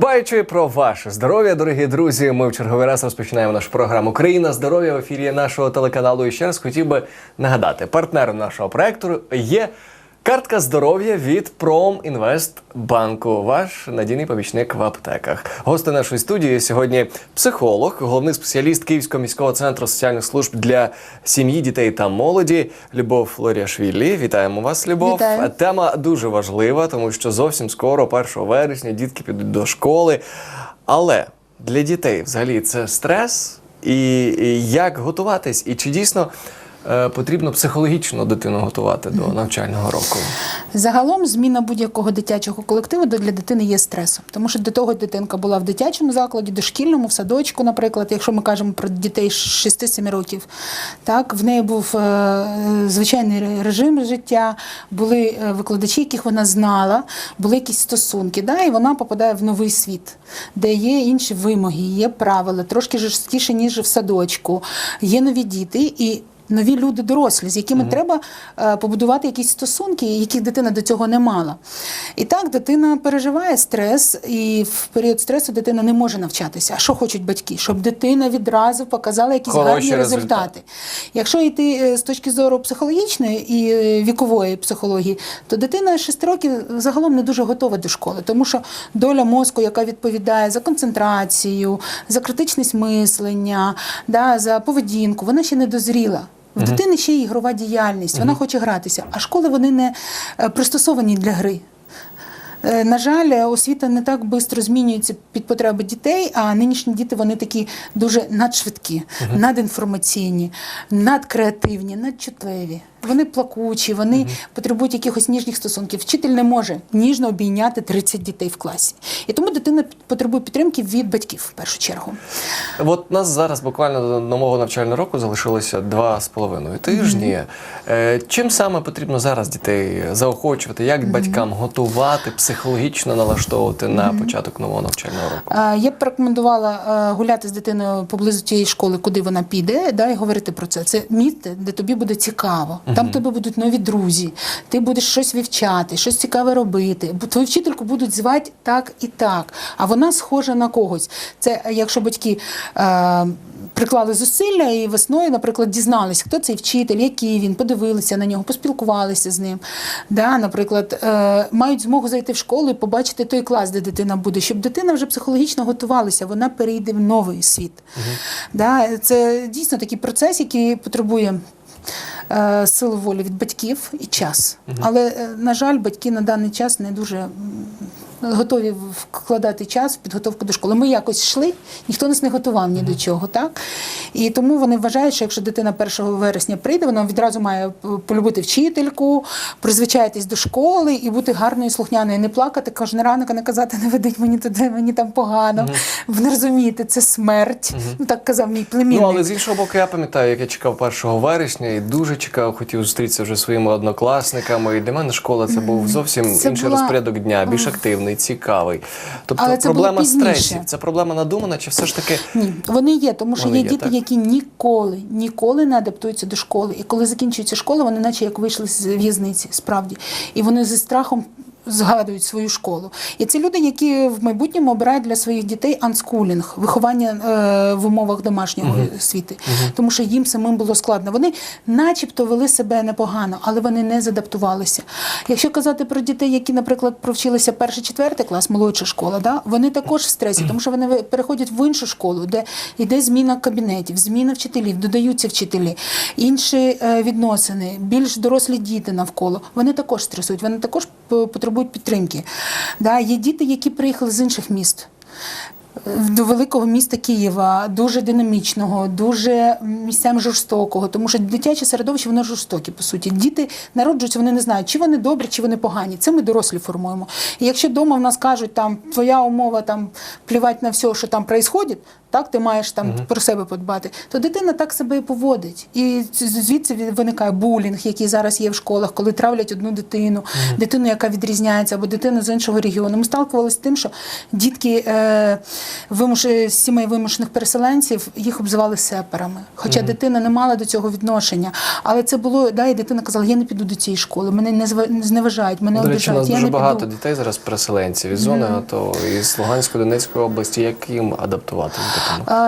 Дбаючи про ваше здоров'я, дорогі друзі, ми в черговий раз розпочинаємо нашу програму Країна здоров'я в ефірі нашого телеканалу. І ще раз хотів би нагадати, партнером нашого проекту є картка здоров'я від Промінвестбанку. Ваш надійний помічник в аптеках. Гости нашої студії сьогодні психолог, головний спеціаліст Київського міського центру соціальних служб для сім'ї, дітей та молоді Любов Флоріашвілі. Вітаємо вас, Любов. Вітаю. Тема дуже важлива, тому що зовсім скоро, 1 вересня, дітки підуть до школи. Але для дітей взагалі це стрес, і, як готуватись, і чи дійсно потрібно психологічно дитину готувати до навчального року? Загалом зміна будь-якого дитячого колективу для дитини є стресом, тому що до того дитинка була в дитячому закладі, дошкільному, в садочку, наприклад, якщо ми кажемо про дітей 6-7 років, так в неї був е, звичайний режим життя, були е, викладачі, яких вона знала, були якісь стосунки, да, і вона попадає в новий світ, де є інші вимоги, є правила, трошки жорсткіше, ніж в садочку, є нові діти і. Нові люди дорослі, з якими треба е, побудувати якісь стосунки, яких дитина до цього не мала. І так дитина переживає стрес, і в період стресу дитина не може навчатися. А що хочуть батьки? Щоб дитина відразу показала якісь Хороші гарні результати. результати. Якщо йти е, з точки зору психологічної і е, вікової психології, то дитина 6 років загалом не дуже готова до школи, тому що доля мозку, яка відповідає за концентрацію, за критичність мислення, да, за поведінку, вона ще не дозріла. В дитини ще є ігрова діяльність, вона хоче гратися, а школи вони не е, пристосовані для гри. Е, На жаль, освіта не так швидко змінюється під потреби дітей, а нинішні діти вони такі дуже надшвидкі, надінформаційні, надкреативні, надчутливі. Вони плакучі, вони потребують якихось ніжних стосунків. Вчитель не може ніжно обійняти 30 дітей в класі. І тому дитина потребує підтримки від батьків в першу чергу. От нас зараз буквально до нового навчального року залишилося два з половиною тижні. Е, Чим саме потрібно зараз дітей заохочувати? Як батькам готувати, психологічно налаштовувати на початок нового навчального року? Я б порекомендувала е, гуляти з дитиною поблизу тієї школи, куди вона піде, да, і говорити про це. Це місце, де тобі буде цікаво. Там в тебе будуть нові друзі, ти будеш щось вивчати, щось цікаве робити. Твою вчительку будуть звати так і так. А вона схожа на когось. Це е, якщо батьки. Е, Приклали зусилля і весною, наприклад, дізналися, хто цей вчитель, який він, подивилися на нього, поспілкувалися з ним. Да, наприклад, е, мають змогу зайти в школу і побачити той клас, де дитина буде, щоб дитина вже психологічно готувалася, вона перейде в новий світ. Да, це дійсно такий процес, який потребує. Е, Силу волі від батьків і час. Але, е, на жаль, батьки на даний час не дуже готові вкладати час в підготовку до школи. Ми якось йшли, ніхто нас не готував ні до чого, так? І тому вони вважають, що якщо дитина 1 вересня прийде, вона відразу має полюбити вчительку, призвичаїтись до школи і бути гарною, слухняною, не плакати кожен ранок, а не казати, не ведіть мені туди, мені там погано. Ви не розумієте, це смерть. Ну так казав мій племінник. Ну, але з іншого боку, я пам'ятаю, як я чекав 1 вересня і дуже чекав, хотів зустрітися вже своїми однокласниками. І для мене школа це був зовсім Це інший була- розпорядок дня, більш активний, цікавий. Тобто Але це проблема пізніше. стресів, це проблема надумана, чи все ж таки Ні, вони є, тому що є є, діти, так? які ніколи, ніколи не адаптуються до школи. І коли закінчується школа, вони наче як вийшли з в'язниці, справді. І вони зі страхом. Згадують свою школу, і це люди, які в майбутньому обирають для своїх дітей анскулінг, виховання е, в умовах домашнього освіти, тому що їм самим було складно. Вони, начебто, вели себе непогано, але вони не задаптувалися. Якщо казати про дітей, які, наприклад, провчилися перший четвертий клас, молодша школа, да, вони також в стресі, тому що вони переходять в іншу школу, де йде зміна кабінетів, зміна вчителів, додаються вчителі, інші е, відносини, більш дорослі діти навколо. Вони також стресують, вони також потребують підтримки. Да, є діти, які приїхали з інших міст. До великого міста Києва, дуже динамічного, дуже місцями жорстокого, тому що дитяче середовище воно жорстоке, по суті. Діти народжуються, вони не знають, чи вони добрі, чи вони погані. Це ми дорослі формуємо. І якщо вдома в нас кажуть, там твоя умова там плівати на все, що там відбувається, так ти маєш там про себе подбати, то дитина так себе і поводить. І звідси виникає булінг, який зараз є в школах, коли травлять одну дитину, дитину, яка відрізняється, або дитину з іншого регіону. Ми сталкувалися з тим, що дітки. Е, вимуш... з сімей вимушених переселенців їх обзивали сепарами. Хоча дитина не мала до цього відношення. Але це було, да, і дитина казала, я не піду до цієї школи, мене не зва- зневажають, мене речі, у нас. Я дуже не багато піду. дітей зараз переселенців із зони АТО, із Луганської, Донецької області. Як їм адаптувати?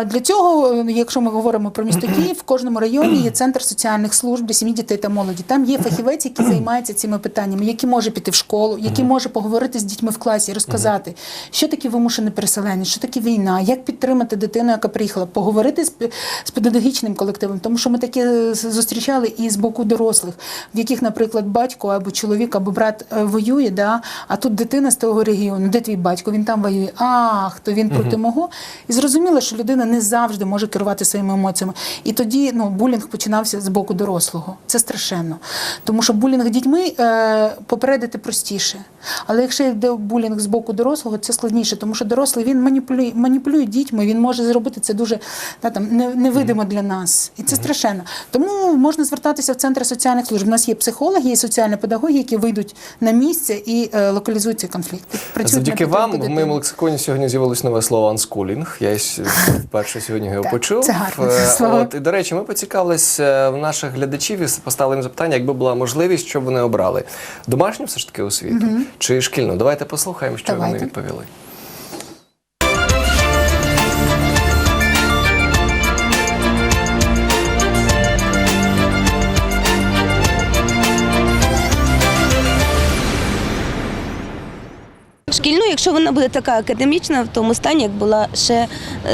Для цього, е, якщо ми говоримо про місто Київ, в кожному районі є центр соціальних служб для сім'ї, дітей та молоді. Там є фахівець, який займається цими питаннями, який може піти в школу, який може поговорити з дітьми в класі, розказати, що таке вимушене переселення, що таке війна, як підтримати дитину, яка приїхала, поговорити з, педагогічним колективом, тому що ми таке зустрічали і з боку дорослих, в яких, наприклад, батько або чоловік, або брат е, воює, да, а тут дитина з того регіону, де твій батько, він там воює. Ах, то він проти мого. І зрозуміло, що людина не завжди може керувати своїми емоціями. І тоді ну, булінг починався з боку дорослого. Це страшенно. Тому що булінг дітьми е, попередити простіше. Але якщо йде булінг з боку дорослого, це складніше, тому що дорослий він маніпулює, маніпулює дітьми, він може зробити це дуже та, там, не- невидимо для нас. І це страшенно. Тому можна звертатися в центр соціальних служб. У нас є психологи, є соціальні педагоги, які вийдуть на місце і е, локалізують цей конфлікт. Працюють Завдяки вам в моєму лексиконі сьогодні з'явилось нове слово анскулінг. Я вперше сьогодні його Так, почув. це гарне Е, слово. От, і, до речі, ми поцікавилися в наших глядачів і поставили їм запитання, якби була можливість, що б вони обрали. Домашню все ж таки освіту чи шкільну? Давайте послухаємо, що Давайте. вони відповіли. якщо вона буде така академічна в тому стані, як була ще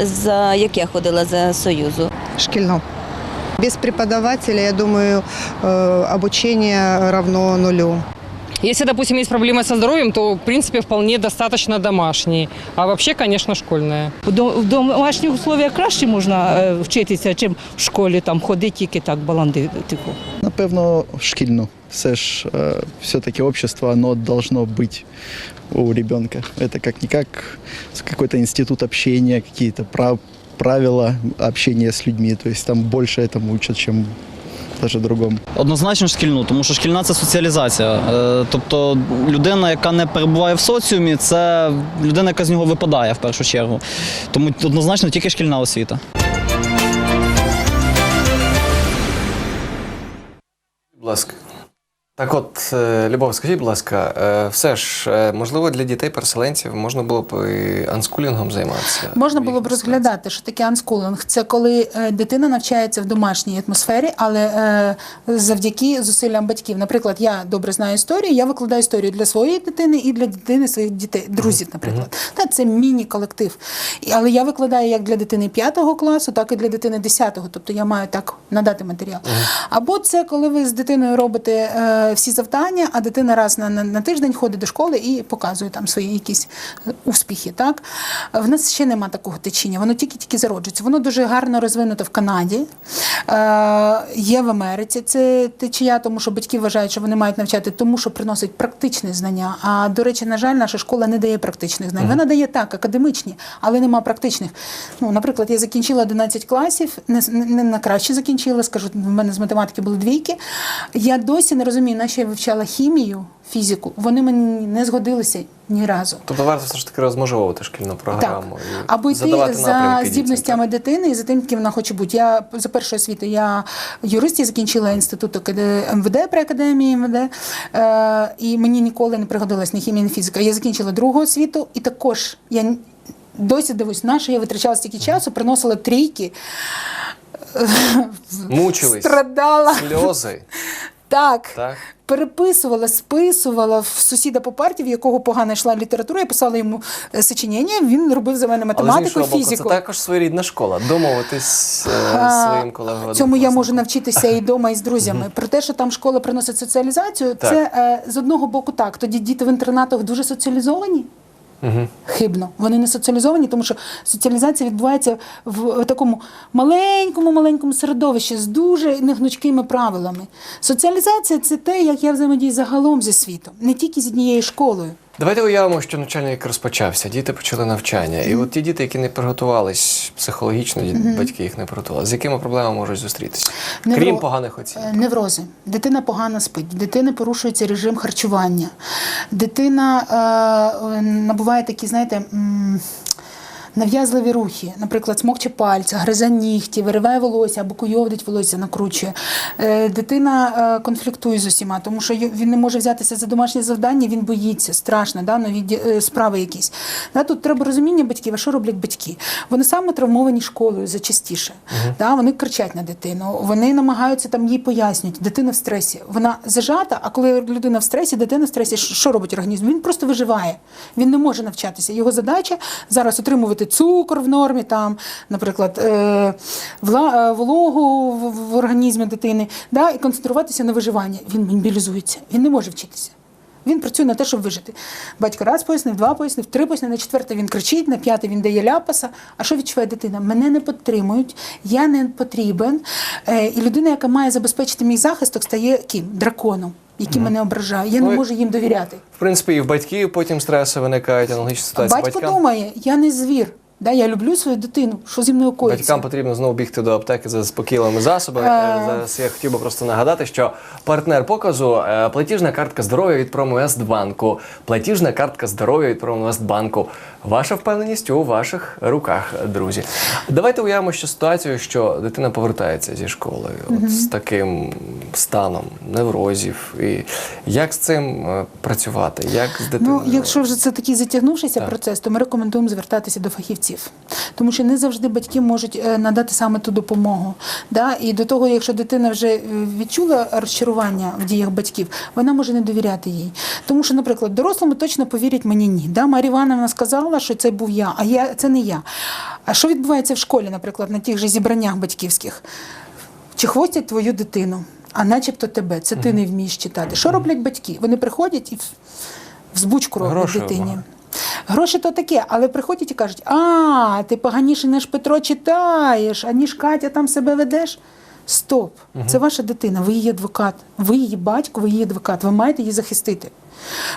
за як я ходила за Союзу. шкільну. Без преподавателя, я думаю, э, обучение равно нулю. Если, допустим, есть проблемы со здоровьем, то, в принципе, вполне достаточно домашней. А вообще, конечно, школьная. В дом- В домашніх условиях краще можна е, вчитися, чим в школі там ходити тільки так баландити. Напевно, шкільну. Все ж е, все-таки общество, оно должно быть у ребенка. Это как-никак какой-то институт общения, какие-то прав- правила общения с людьми. То есть там больше этому учат, чем даже другому. Однозначно шкільну, тому що шкільна це соціалізація. Е, Тобто людина, яка не перебуває в соціумі, це людина, яка з нього випадає в першу чергу. Тому однозначно тільки шкільна освіта. Будь ласка. Так от, е, Любов, скажіть, будь ласка, е, все ж, е, можливо, для дітей-переселенців можна було б і анскулінгом займатися? Можна було б розглядати, що таке анскулинг. Це коли дитина навчається в домашній атмосфері, але завдяки зусиллям батьків. Наприклад, я добре знаю історію, я викладаю історію для своєї дитини і для дитини своїх дітей, друзів, наприклад. Та це міні-колектив. Але я викладаю як для дитини 5 класу, так і для дитини 10-го. Тобто я маю так надати матеріал. Або це коли ви з дитиною робите всі завдання, а дитина раз на, на, на тиждень ходить до школи і показує там свої якісь е, успіхи. Так? В нас ще нема такого течіння, воно тільки-тільки зароджується. Воно дуже гарно розвинуто в Канаді, е, є в Америці це течія, тому що батьки вважають, що вони мають навчати, тому що приносить практичні знання. А до речі, на жаль, наша школа не дає практичних знань. Вона дає так, академічні, але нема практичних. Ну, наприклад, я закінчила 11 класів, не, не на краще закінчила, скажу, в мене з математики були двійки. Я досі не розумію, на що я вивчала хімію, фізику. Вони мені не згодилися ні разу. Тобто варто все ж таки розмежовувати шкільну програму Так. і Або йти за здібностями дитини і за тим, ким вона хоче бути. Я за першою освітою я юрист, я закінчила інститут МВД при академії МВД, е, і мені ніколи не пригодилась ні хімія, ні фізика. Я закінчила другу освіту, і також я досі дивусь, на що я витрачала стільки часу, приносила трійки. Мучились. Страдала. Сльози. Так. Так. Переписувала, списувала в сусіда по парті, в якого погано йшла література, я писала йому е, сочинення, він робив за мене Але з математику, боку, фізику. це також своєрідна школа. Домовитись е, з А, своїм колегою. Цьому я можу навчитися і вдома, і з друзями. Про те, що там школа приносить соціалізацію, Так. це з одного боку так. Тоді діти в інтернатах дуже соціалізовані. Хибно. Вони не соціалізовані, тому що соціалізація відбувається в такому маленькому маленькому середовищі з дуже негнучкими правилами. Соціалізація це те, як я взаємодію загалом зі світом, не тільки з однією школою. Давайте уявимо, що навчальник розпочався, діти почали навчання. І от ті діти, які не приготувались психологічно, батьки їх не приготували, з якими проблемами можуть зустрітися? Невро- Крім поганих оцінок. Е, Неврози. Дитина погано спить, дитини порушується режим харчування. Дитина е, е, набуває такі, знаєте, нав'язливі рухи, наприклад, смокче пальця, гризе нігті, вириває волосся або куйовдить волосся, накручує. Е, Дитина е, конфліктує з усіма, тому що він не може взятися за домашнє завдання, він боїться, страшно, да, нові е, справи якісь. Да, тут треба розуміння батьків, а що роблять батьки? Вони саме травмовані школою зачастіше. Да, вони кричать на дитину, вони намагаються там їй пояснюють. Дитина в стресі. Вона зажата, а коли людина в стресі, дитина в стресі, що робить організм? Він просто виживає. Він не може навчатися. Його задача зараз отримувати цукор в нормі, там, наприклад, е, е, вологу в, організмі дитини, да, і концентруватися на виживанні. Він мобілізується, він не може вчитися. Він працює на те, щоб вижити. Батько раз пояснив, два пояснив, три пояснив, на четверте він кричить, на п'яте він дає ляпаса. А що відчуває дитина? Мене не підтримують, я не потрібен. Е, і людина, яка має забезпечити мій захисток, стає ким? Драконом, який мене ображають. Я Ну, не і- можу їм довіряти. В принципі, і в батьків потім стреси виникають, аналогічні ситуації. Батько батькам, думає, я не звір. Да, я люблю свою дитину, що зі мною коїться. батькам потрібно знову бігти до аптеки за заспокійливими засобами. Е. Е, Зараз я хотів би просто нагадати, що партнер показу е, платіжна картка здоров'я від Промінвестбанку. Платіжна картка здоров'я від Промінвестбанку. Ваша впевненість у ваших руках, друзі. Давайте уявимо ще ситуацію, що дитина повертається зі школи от, з таким станом неврозів. І як з цим працювати? Як з дитиною? Ну, якщо вже це такий затягнувшийся Так. процес, то ми рекомендуємо звертатися до фахівців, тому що не завжди батьки можуть е, надати саме ту допомогу. Да? І до того, якщо дитина вже е, відчула розчарування в діях батьків, вона може не довіряти їй. Тому що, наприклад, дорослому точно повірять мені ні. Да? Марія Івановна сказала, що це був я, а я це не я. А що відбувається в школі, наприклад, на тих же зібраннях батьківських? Чи хвостять твою дитину, а начебто тебе. Це ти не вмієш читати. Що роблять батьки? Вони приходять і в- взбучку роблять Гроші дитині. Гроші то таке, але приходять і кажуть: а, ти поганіше, ніж Петро читаєш, аніж Катя там себе ведеш. Стоп, це ваша дитина, ви її адвокат, ви її батько, ви її адвокат, ви маєте її захистити.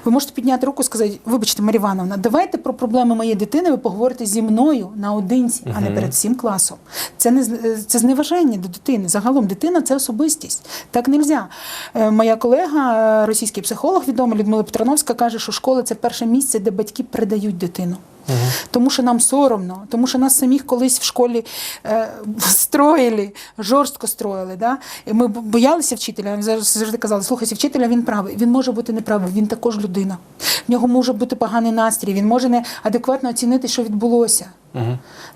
Ви можете підняти руку і сказати, вибачте, Марія Івановна, давайте про проблеми моєї дитини ви поговорите зі мною наодинці, а не перед всім класом. Це не з- це зневажання до дитини. Загалом дитина це особистість. Так не можна. Моя колега, е, російський психолог, відома Людмила Петрановська, каже, що школа це перше місце, де батьки передають дитину. Тому що нам соромно, тому що нас самих колись в школі е, строїли, жорстко строїли. Да? І ми боялися вчителя. Завжди казали, слухайте, вчителя він правий. Він може бути неправий, він також людина. В нього може бути поганий настрій, він може неадекватно оцінити, що відбулося.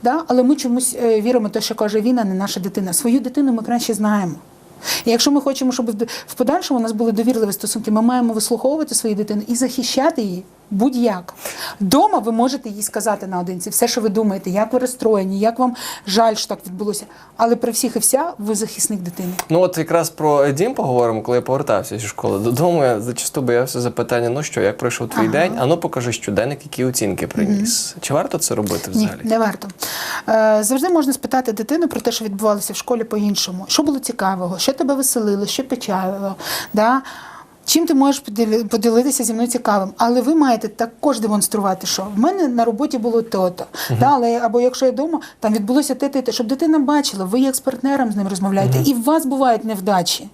Да? Але ми чомусь е, віримо те, що каже він, а не наша дитина. Свою дитину ми краще знаємо. І якщо ми хочемо, щоб в- в подальшому у нас були довірливі стосунки, ми маємо вислуховувати свою дитину і захищати її будь-як. Дома ви можете їй сказати наодинці все, що ви думаєте, як ви розстроєні, як вам жаль, що так відбулося. Але при всіх і вся ви захисник дитини. Ну от якраз про дім поговоримо, коли я повертався зі школи додому. Я зачасту боявся запитання: ну що, як пройшов твій Ага. день? А ну покажи щоденник, які оцінки приніс. Чи варто це робити взагалі? Ні, не варто. Е, завжди можна спитати дитину про те, що відбувалося в школі по-іншому. Що було цікавого, що тебе веселило, що печалило. Да? Чим ти можеш поділи- поділитися зі мною цікавим? Але ви маєте також демонструвати, що в мене на роботі було то-то. Да? Але, або якщо я вдома, там відбулося те, те, те, щоб дитина бачила, ви як з партнером з ним розмовляєте, і в вас бувають невдачі.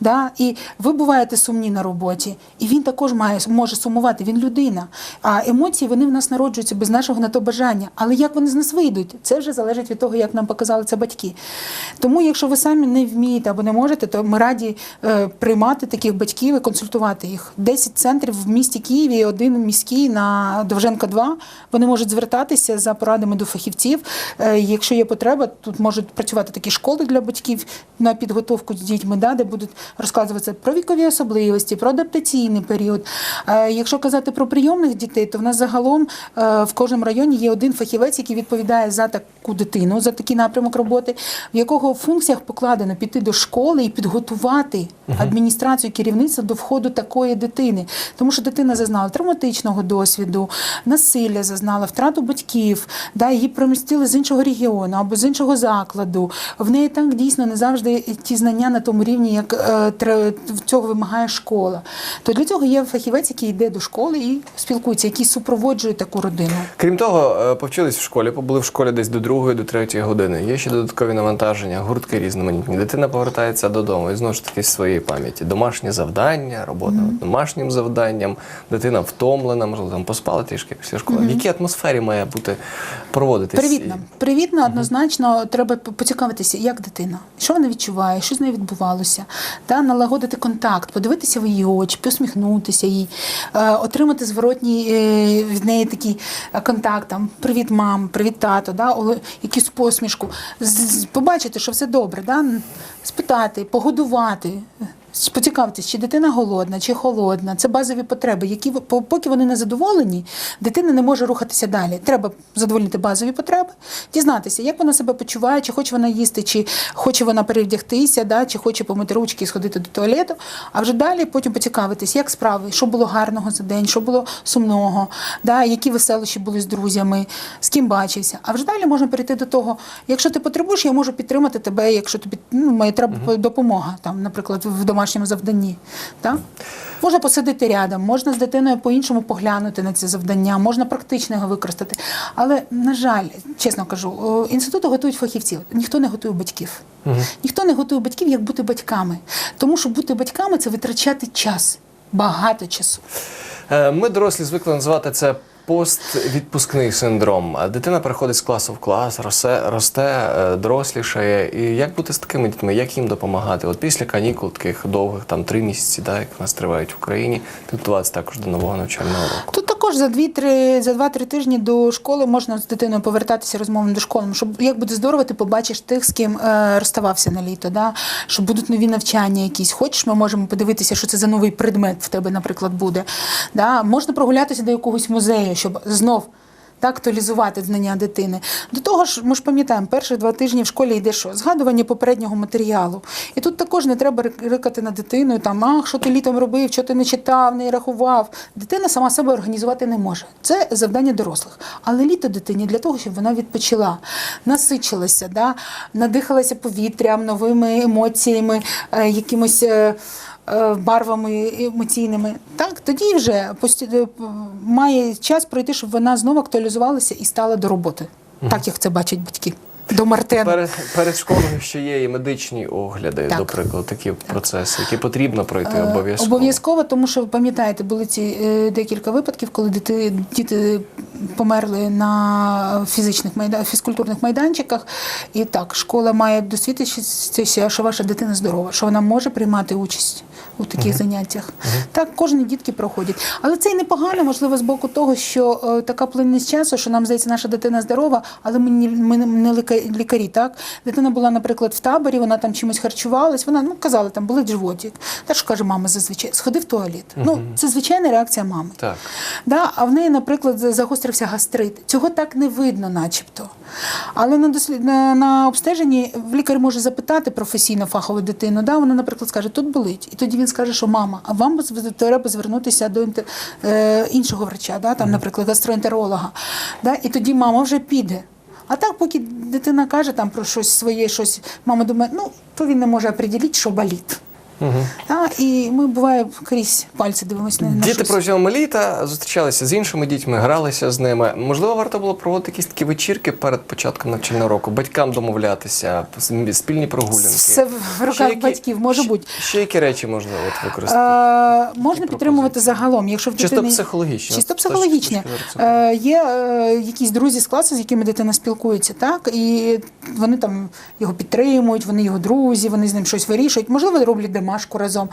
Да? І ви буваєте сумні на роботі, і він також має, може сумувати, він людина. А емоції вони в нас народжуються без нашого на то бажання. Але як вони з нас вийдуть, це вже залежить від того, як нам показали це батьки. Тому, якщо ви самі не вмієте або не можете, то ми раді е, приймати таких батьків і консультувати їх. 10 центрів в місті Києві, один міський на Довженка 2. Вони можуть звертатися за порадами до фахівців. Е, якщо є потреба, тут можуть працювати такі школи для батьків на підготовку з дітьми, да, де будуть розказуватися про вікові особливості, про адаптаційний період. Е, якщо казати про прийомних дітей, то в нас загалом е, в кожному районі є один фахівець, який відповідає за таку дитину, за такий напрямок роботи, в якого в функціях покладено піти до школи і підготувати адміністрацію керівництва до входу такої дитини. Тому що дитина зазнала травматичного досвіду, насилля зазнала, втрату батьків, да, її примістили з іншого регіону або з іншого закладу. В неї так дійсно не завжди ті знання на тому рівні, як е, цього вимагає школа. То для цього є фахівець, який йде до школи і спілкується, який супроводжує таку родину. Крім того, е, повчились в школі, побули в школі десь до другої, до третьої години. Є ще додаткові навантаження, гуртки різноманітні. Дитина повертається додому і знову ж таки з своєї пам'яті. Домашні завдання, робота над домашнім завданням, дитина втомлена, можливо, там поспала трішки після школи. В якій атмосфері має бути проводитись? Привітно. Привітно, однозначно, треба поцікавитися, як дитина, що вона відчуває, що з нею відбувалося, та налагодити контакт, подивитися в її очі, посміхнутися їй, е, отримати зворотній е, від неї такий е, контакт, там привіт, мам, привіт, тато, да, якусь посмішку, побачити, що все добре, да, спитати, погодувати. Поцікавитись, чи дитина голодна, чи холодна. Це базові потреби, які поки вони не задоволені, дитина не може рухатися далі. Треба задовольнити базові потреби, дізнатися, як вона себе почуває, чи хоче вона їсти, чи хоче вона перевдягтися, да, чи хоче помити ручки і сходити до туалету. А вже далі потім поцікавитись, як справи, що було гарного за день, що було сумного, да, які веселощі були з друзями, з ким бачився. А вже далі можна перейти до того, якщо ти потребуєш, я можу підтримати тебе, якщо тобі ну, має треба допомога, там, наприклад, в домашньому завданні. Так? Можна посидіти рядом, можна з дитиною по-іншому поглянути на це завдання, можна практично його використати. Але, на жаль, чесно кажу, о, інститути готують фахівців, ніхто не готує батьків. Ніхто не готує батьків, як бути батьками. Тому що бути батьками це витрачати час, багато часу. Е, Ми дорослі звикли називати це поствідпускний синдром. Дитина переходить з класу в клас, росте, росте дорослішає. І як бути з такими дітьми? Як їм допомагати? От після канікул таких довгих, там три місяці, да, як нас тривають в Україні, підготуватися також до нового навчального року. Тут також за 2-3 за 2-3 тижні до школи можна з дитиною повертатися розмовами до школи. Щоб як буде здорово, ти побачиш тих, з ким е, розставався на літо. Да? Що будуть нові навчання якісь. Хочеш, ми можемо подивитися, що це за новий предмет в тебе, наприклад, буде. Да? Можна прогулятися до якогось музею, щоб знов. Та актуалізувати знання дитини. До того ж, ми ж пам'ятаємо, перші два тижні в школі йде що? Згадування попереднього матеріалу. І тут також не треба рикати над дитиною, там, ах, що ти літом робив, що ти не читав, не рахував. Дитина сама себе організувати не може. Це завдання дорослих. Але літо дитині для того, щоб вона відпочила, насичилася, да? надихалася повітрям, новими емоціями, е, якимось. Е, Барвами емоційними, так тоді вже е, має час пройти, щоб вона знову актуалізувалася і стала до роботи, так як це бачать батьки. До Мартена. Перед, перед школою ще є і медичні огляди, Так. до прикладу, такі процеси, які потрібно пройти Е, обов'язково. Обов'язково, тому що ви пам'ятаєте, були ці декілька випадків, коли діти, діти померли на фізичних майда, фізкультурних майданчиках. І так, школа має досвідчитися, що ваша дитина здорова, що вона може приймати участь у таких заняттях. Так, кожні дітки проходять. Але це і непогано, можливо, з боку того, що е, така плинність часу, що нам здається, наша дитина здорова, але ми, не- ми не лікарі. Так? Дитина була, наприклад, в таборі, вона там чимось харчувалась, вона ну, казала, там болить животик. Та що каже мама зазвичай, сходи в туалет. Ну, це звичайна реакція мами. Так. Да, а в неї, наприклад, загострився гастрит. Цього так не видно, начебто. Але на, дослід... на, на обстеженні лікар може запитати професійно фахову дитину. Да, вона, наприклад, скаже, тут болить. І тоді він скаже, що мама, а вам треба звернутися до е, іншого врача, да, там, наприклад, гастроентеролога. Да, і тоді мама вже піде. А так, поки дитина каже там про щось своє, щось, мама думає, ну, то він не може определити, що болить. А, і ми буває крізь пальці дивимося на, Діти щось. протягом літа зустрічалися з іншими дітьми, гралися з ними. Можливо, варто було проводити якісь такі вечірки перед початком навчального року, батькам домовлятися, спільні прогулянки. Все в руках які- батьків може бути. Ще які речі можна от використати? Е, можна підтримувати загалом, якщо в Чисто психологічно. Чисто психологічне. Е, є е, якісь друзі з класу, з якими дитина спілкується, так? І вони там його підтримують, вони його друзі, вони з ним щось вирішують, можливо, роблять домашку разом.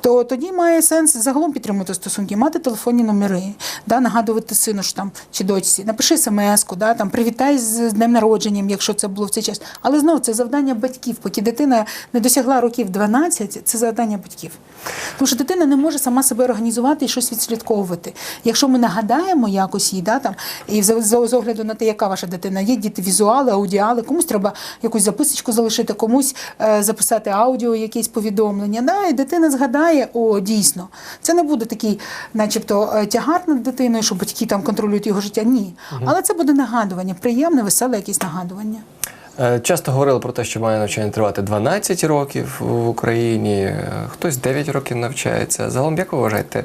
То тоді має сенс загалом підтримувати стосунки, мати телефонні номери, да, нагадувати сину що там, чи дочці, напиши смс-ку, да, там, привітай з днем народженням, якщо це було в цей час. Але знову це завдання батьків. Поки дитина не досягла років 12, це завдання батьків. Тому що дитина не може сама себе організувати і щось відслідковувати. Якщо ми нагадаємо якось їй, да, там, і з, огляду на те, яка ваша дитина, є діти візуали, аудіали, комусь треба якусь записочку залишити, комусь е, записати аудіо, якесь повідомлення. Да, дитина згадає, о, дійсно, це не буде такий, начебто, е, тягар над дитиною, що батьки там контролюють його життя. Ні. Але це буде нагадування, приємне, веселе якесь нагадування. Е, Часто говорили про те, що має навчання тривати 12 років в Україні, е, хтось 9 років навчається. Загалом, як ви вважаєте,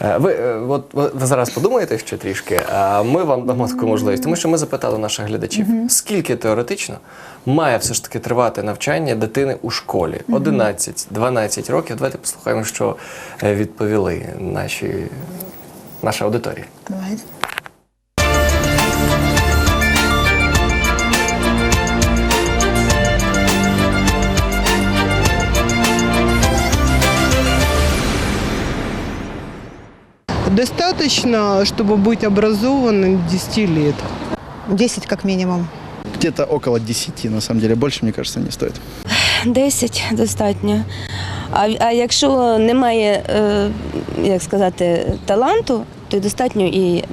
Ви, е, от, ви зараз подумаєте ще трішки, а ми вам дамо таку можливість, тому що ми запитали наших глядачів, скільки теоретично має все ж таки тривати навчання дитини у школі? 11-12 років. Давайте послухаємо, що е, відповіли наші, наша аудиторія. Давайте. Достаточно, чтобы быть образованным 10 лет. 10 как минимум. Где-то около 10, на самом деле. Больше, мне кажется, не стоит. 10 достатньо. А, а якщо немає, е, як сказати, таланту, то й достатньо і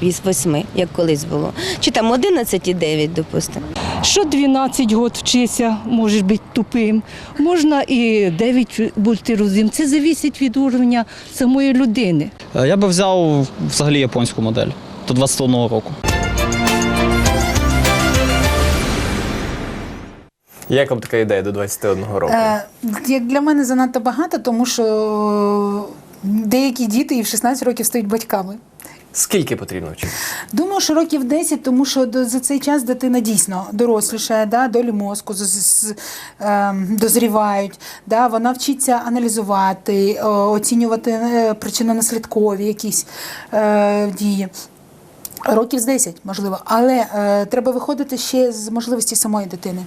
із 8, як колись було. Чи там 11,9, допустимо. Що 12 років вчися, можеш бути тупим. Можна і 9 бути розумним. Це залежить від уровня самої людини. Е, Я би взяв взагалі японську модель до 21 року. Як вам така ідея до 21 року? Е, як для мене занадто багато, тому що деякі діти і в 16 років стають батьками. Скільки потрібно вчити? Думаю, що років 10, тому що за цей час дитина дійсно дорослішає, да, долі мозку з- з- ем, дозрівають, да, вона вчиться аналізувати, оцінювати е, причинно-наслідкові якісь е, дії. Років з 10, можливо, але е, треба виходити ще з можливості самої дитини.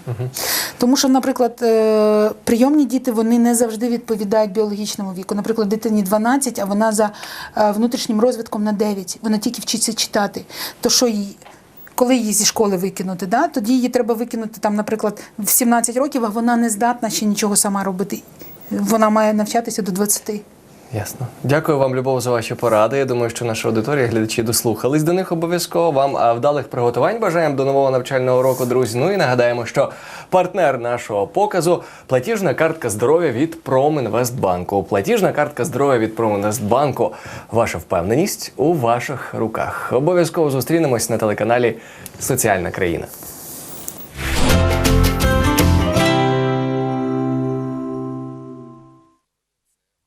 Тому що, наприклад, е, прийомні діти вони не завжди відповідають біологічному віку. Наприклад, дитині 12, а вона за е, внутрішнім розвитком на 9. Вона тільки вчиться читати. То що їй? Коли її зі школи викинути, да? тоді її треба викинути там, наприклад, в 17 років, а вона не здатна ще нічого сама робити. Вона має навчатися до 20. Ясно. Дякую вам, Любов, за ваші поради. Я думаю, що наша аудиторія, глядачі дослухались до них обов'язково. Вам вдалих приготувань бажаємо до нового навчального року, друзі. Ну і нагадаємо, що партнер нашого показу платіжна картка здоров'я від Промінвестбанку. Платіжна картка здоров'я від Промінвестбанку. Ваша впевненість у ваших руках. Обов'язково зустрінемось на телеканалі Соціальна країна.